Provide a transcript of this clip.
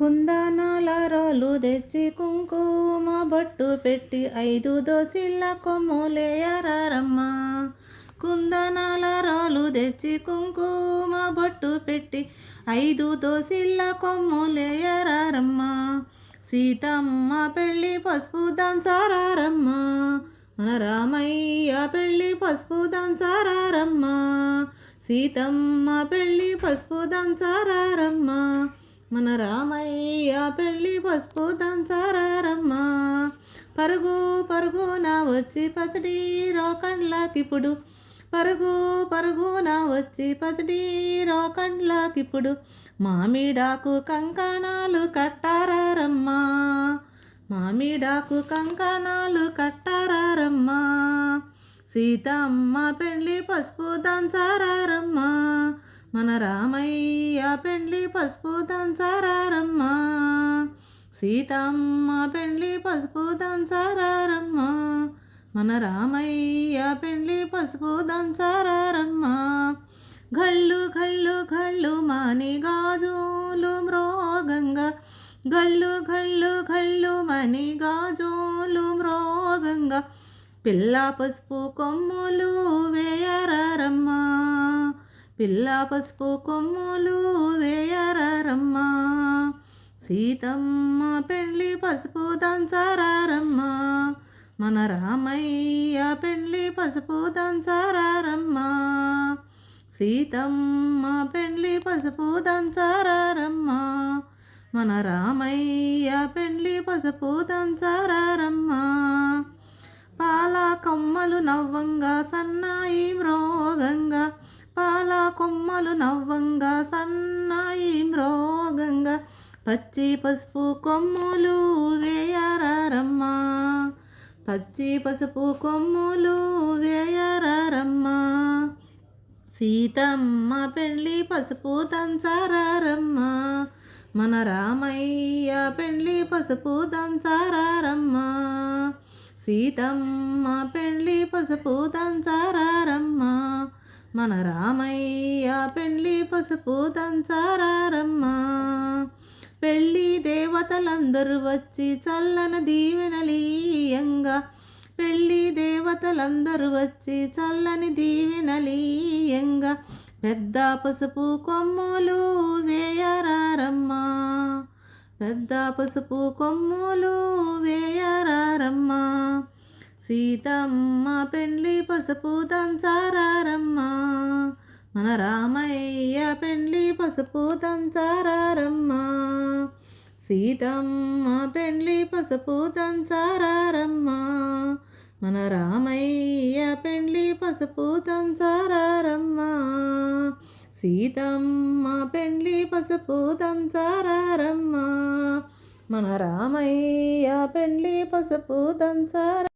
కుందనాలరాలు తెచ్చి కుంకుమ బొట్టు పెట్టి ఐదు దోసిళ్ళ కొమ్ములేయరారమ్మ కుందనాలరాలు తెచ్చి కుంకుమ బొట్టు పెట్టి ఐదు దోసిళ్ళ కొమ్ములేయరారమ్మ సీతమ్మ పెళ్ళి పసుపు దంచారారమ్మ మన రామయ్య పెళ్ళి పసుపు దంచారారమ్మ సీతమ్మ పెళ్ళి పసుపు దంచారారమ్మ మన రామయ్య పెళ్ళి పసుపు దంచారమ్మ పరుగు పరుగు నా వచ్చి పసిడి రోకండ్లాకిప్పుడు పరుగు పరుగు నా వచ్చి పసిడి రోకండ్లాకిప్పుడు మామిడాకు కంకణాలు కట్టారమ్మా మామిడాకు కంకణాలు కట్టారారమ్మా. సీతమ్మ పెళ్ళి పసుపు దంచారారమ్మా మన రామయ్య పెండ్లి పసుపు దంచారమ్మ సీతమ్మ పెండ్లి పసుపు దంచారమ్మ మన రామయ్య పెండ్లి పసుపు దంచారమ్మ గళ్ళు గళ్ళు గళ్ళు మాని గాజులు మ్రోగంగా. గళ్ళు గళ్ళు గళ్ళు మని గాజులు మ్రోగంగా. పిల్ల పసుపు కొమ్ములు వేయరారమ్మా. పిల్ల పసుపు కొమ్ములు వేయరారమ్మా. సీతమ్మ పెళ్ళి పసుపు దంచారారమ్మా. మన రామయ్య పెళ్ళి పసుపు దంచారారమ్మా. సీతమ్మ పెళ్ళి పసుపు దంచారారమ్మా. మన రామయ్య పెళ్ళి పసుపు దంచారారమ్మా. పాల కొమ్మలు నవ్వంగా సన్నాయి మ్రోగంగా కొమ్మలు నవ్వంగా సన్నాయి మ్రోగంగా పచ్చి పసుపు కొమ్ములు వేయరారమ్మా. పచ్చి పసుపు కొమ్ములు వేయరారమ్మా. సీతమ్మ పెళ్ళి పసుపు దంచారారమ్మా. మన రామయ్య పెళ్ళి పసుపు దంచారారమ్మా. సీతమ్మ పెళ్ళి పసుపు దంచారారమ్మా. మన రామయ్య పెళ్ళి పసుపు తంచారమ్మ పెళ్ళి దేవతలందరూ వచ్చి చల్లన దీవెనలీయంగా పెళ్ళి దేవతలందరూ వచ్చి చల్లని దీవెనలీయంగా పెద్ద పసుపు కొమ్ములు వేయరారమ్మా. పెద్ద పసుపు కొమ్ములు వేయరారమ్మా. సీతమ్మ పెండ్లి పసుపు దంచారమ్మ మన రామయ్య పెండ్లి పసుపు దంచారమ్మ సీతమ్మ పెండ్లి పసుపు దంచారమ్మ మన రామయ్య పెండ్లి పసుపు దంచారమ్మ సీతమ్మ పెండ్లి పసుపు దంచారమ్మ మన రామయ్య పెండ్లి పసుపు దంచార